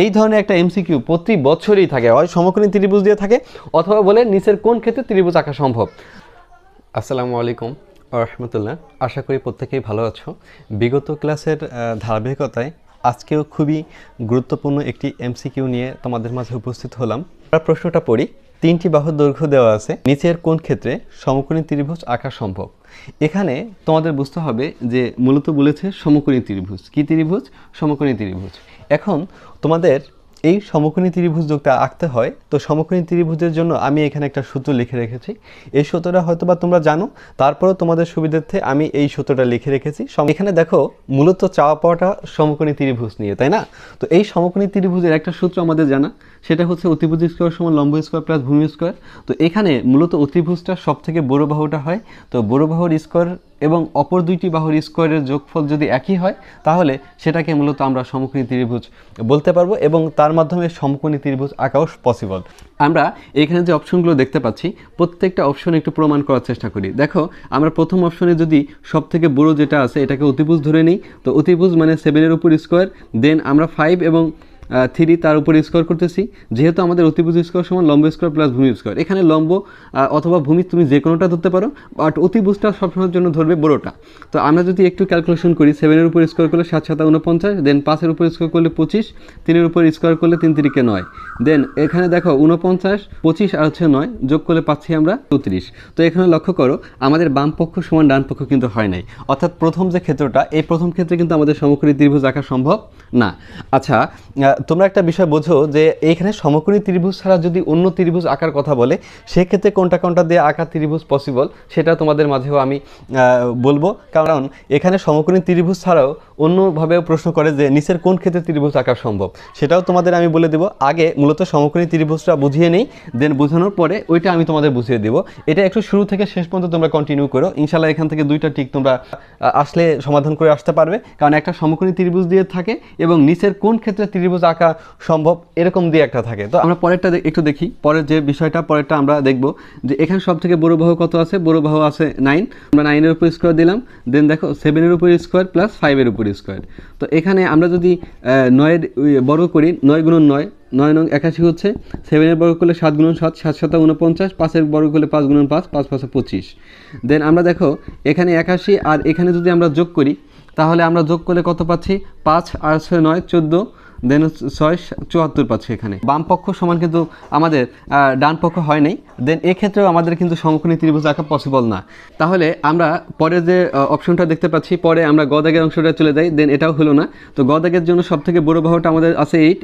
এই ধরনের একটা এমসিকিউ প্রতি বছরই থাকে। হয় সমকালীন ত্রিভুজ দিয়ে থাকে, অথবা বলে নিচের কোন ক্ষেত্রে ত্রিভুজ আঁকা সম্ভব। আসসালামু আলাইকুম রহমতুল্লাহ। আশা করি প্রত্যেকেই ভালো আছো। বিগত ক্লাসের ধারাবাহিকতায় আজকেও খুবই গুরুত্বপূর্ণ একটি এমসিকিউ নিয়ে তোমাদের মাঝে উপস্থিত হলাম। আমরা প্রশ্নটা পড়ি, তিনটি বাহুর দৈর্ঘ্য দেওয়া আছে, নিচের কোন ক্ষেত্রে সমকোণী ত্রিভুজ আঁকা সম্ভব? এখানে তোমাদের বুঝতে হবে যে মূলত বলেছে সমকোণী ত্রিভুজ। কি ত্রিভুজ? সমকোণী ত্রিভুজ। এখন তোমাদের এই সমকোণী ত্রিভুজ যোগটা আঁকতে হয়। তো সমকোণী ত্রিভুজের জন্য আমি এখানে একটা সূত্র লিখে রেখেছি। এই সূত্রটা হয়তো বা তোমরা জানো, তারপরেও তোমাদের সুবিধার্থে আমি এই সূত্রটা লিখে রেখেছি। এখানে দেখো, মূলত চাওয়া পাওয়াটা সমকোণী ত্রিভুজ নিয়ে, তাই না? তো এই সমকোণী ত্রিভুজের একটা সূত্র আমাদের জানা, সেটা হচ্ছে অতিভুজ স্কোয়ার সমান লম্ব স্কোয়ার প্লাস ভূমি স্কোয়ার। তো এখানে মূলত অতিভুজটা সব থেকে বড় বাহুটা হয়। তো বড় বাহুর স্কোয়ার এবং অপর দুইটি বাহুর স্কোয়ারের যোগফল যদি একই হয়, তাহলে সেটাকে মূলত আমরা সমকোণী ত্রিভুজ বলতে পারব এবং তার মাধ্যমে সমকোণী ত্রিভুজ আঁকাও পসিবল আমরা এখানে যে অপশনগুলো দেখতে পাচ্ছি, প্রত্যেকটা অপশন একটু প্রমাণ করার চেষ্টা করি। দেখো, আমরা প্রথম অপশনে যদি সব থেকে বড় যেটা আছে, এটাকে অতিভুজ ধরে নিই, তো অতিভুজ মানে সেভেনের উপর স্কোয়ার দেন আমরা ফাইভ এবং থ্রি তার উপরে স্কোয়ার করতেছি। যেহেতু আমাদের অতিভুজ স্কোয়ার সমান, লম্ব স্কোয়ার প্লাস ভূমি স্কোয়ার এখানে লম্ব অথবা ভূমি তুমি যে কোনোটা ধরতে পারো বাট অতিভুজটা সবসময়ের জন্য ধরবে বড়োটা। তো আমরা যদি একটু ক্যালকুলেশন করি সেভেনের উপর স্কোয়ার করলে সাত, সাতা উনপঞ্চাশ দেন পাঁচের উপর স্কোয়ার করলে পঁচিশ, তিনের উপর স্কোয়ার করলে তিন তিরিকে নয়। দেন এখানে দেখো উনপঞ্চাশ পঁচিশ আর হচ্ছে নয়, যোগ করলে পাচ্ছি আমরা চৌত্রিশ। তো এখানে লক্ষ্য করো, আমাদের বাম পক্ষ সমান ডান পক্ষ কিন্তু হয় নাই। অর্থাৎ প্রথম যে ক্ষেত্রটা, এই প্রথম ক্ষেত্রে কিন্তু আমাদের সমকোণী ত্রিভুজ আঁকা সম্ভব না। আচ্ছা তোমরা একটা বিষয় বোঝো যে এইখানে সমকোণী ত্রিভুজ ছাড়া যদি অন্য ত্রিভুজ আঁকার কথা বলে, সেক্ষেত্রে কোনটা কোনটা দিয়ে আঁকা ত্রিভুজ পসিবল সেটা তোমাদের মাঝেও আমি বলব। কারণ এখানে সমকোণী ত্রিভুজ ছাড়াও অন্যভাবেও প্রশ্ন করে যে নিচের কোন ক্ষেত্রে ত্রিভুজ আঁকা সম্ভব। সেটাও তোমাদের আমি বলে দেবো। আগে মূলত সমকোণী ত্রিভুজটা বুঝিয়ে নেই দেন বোঝানোর পরে ওইটা আমি তোমাদের বুঝিয়ে দেবো। এটা একটু শুরু থেকে শেষ পর্যন্ত তোমরা কন্টিনিউ করো। ইনশাল্লাহ এখান থেকে দুইটা ঠিক তোমরা আসলে সমাধান করে আসতে পারবে। কারণ একটা সমকোণী ত্রিভুজ দিয়ে থাকে এবং নিচের কোন ক্ষেত্রে ত্রিভুজ আঁকা সম্ভব এরকম দিয়ে একটা থাকে। তো আমরা পরেরটা একটু দেখি। পরের যে বিষয়টা, পরেরটা আমরা দেখব যে এখানে সব থেকে বড় বাহু কত আছে? বড় বাহু আছে নাইন আমরা নাইনের উপর স্কোয়ার দিলাম। দেন দেখো সেভেনের উপর স্কোয়ার প্লাস ফাইভের উপর স্কোয়ার তো এখানে আমরা যদি নয়ের বর্গ করি, নয় গুণন নয় নয় নং একাশি হচ্ছে। সেভেনের বর্গ করলে সাত গুণন সাত সাত সাত উনপঞ্চাশ পাঁচের বর্গ করলে পাঁচ গুণন পাঁচ পাঁচ পাঁচে পঁচিশ। দেন আমরা দেখো, এখানে একাশি আর এখানে যদি আমরা যোগ করি, তাহলে আমরা যোগ করলে কত পাচ্ছি? পাঁচ, আর ছয় নয়, চোদ্দ। দেন ছয় চুয়াত্তর পাচ্ছি এখানে। বাম পক্ষ সমান কিন্তু আমাদের ডান পক্ষ হয় নাই। দেন এক্ষেত্রেও আমাদের কিন্তু সমকোণী ত্রিভুজ আঁকা পসিবল না। তাহলে আমরা পরে যে অপশনটা দেখতে পাচ্ছি, পরে আমরা গদাগের অংশটা চলে যাই, দেন এটাও হলো না। তো গদাগের জন্য সবথেকে বড় বাহুটা আমাদের আছে এইট